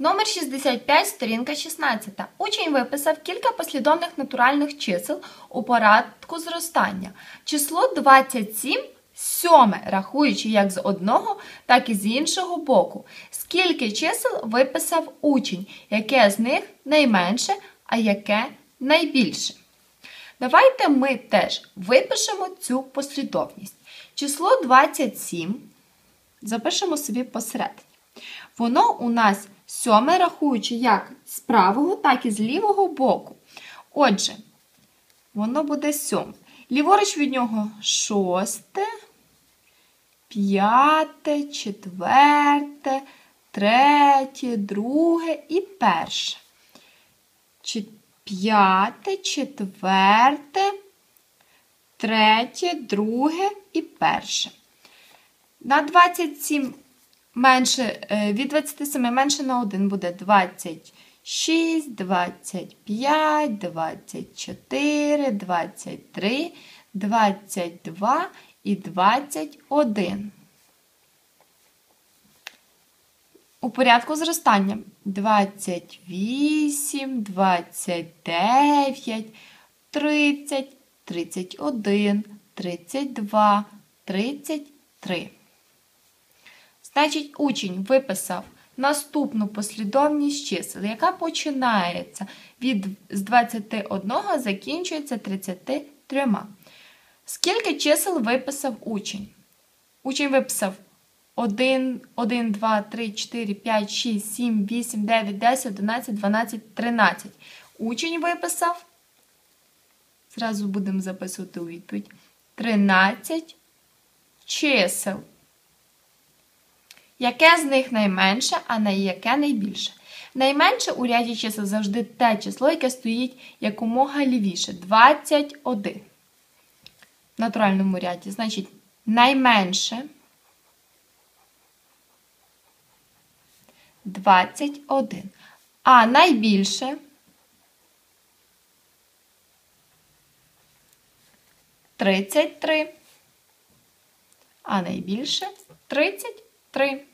Номер 65, сторінка 16. Учень виписав кілька послідовних натуральних чисел у порядку зростання. Число 27 сьоме, рахуючи як з одного, так і з іншого боку. Скільки чисел виписав учень, яке з них найменше, а яке найбільше. Давайте ми теж випишемо цю послідовність. Число 27 запишемо собі посередині. Воно у нас сьоме, рахуючи як з правого, так і з лівого боку. Отже, воно буде сьоме. Ліворуч від нього шосте, п'яте, четверте, третє, друге і перше. П'яте, четверте, третє, друге і перше. На 27 менше, е, від 27 менше на 1 буде 26, 25, 24, 23, 22 і 21. У порядку зростання 28, 29, 30, 31, 32, 33. Значить, учень виписав наступну послідовність чисел, яка починається від з 21, закінчується 33. Скільки чисел виписав учень? Учень виписав 1, 1, 2, 3, 4, 5, 6, 7, 8, 9, 10, 11, 12, 13. Учень виписав. Зразу будемо записувати у відповідь. 13 чисел. Яке з них найменше, а на яке найбільше? Найменше у ряді чисел завжди те число, яке стоїть якомога лівіше 21. В натуральному ряді. Значить, найменше 21. А найбільше тридцять три. А найбільше тридцять три.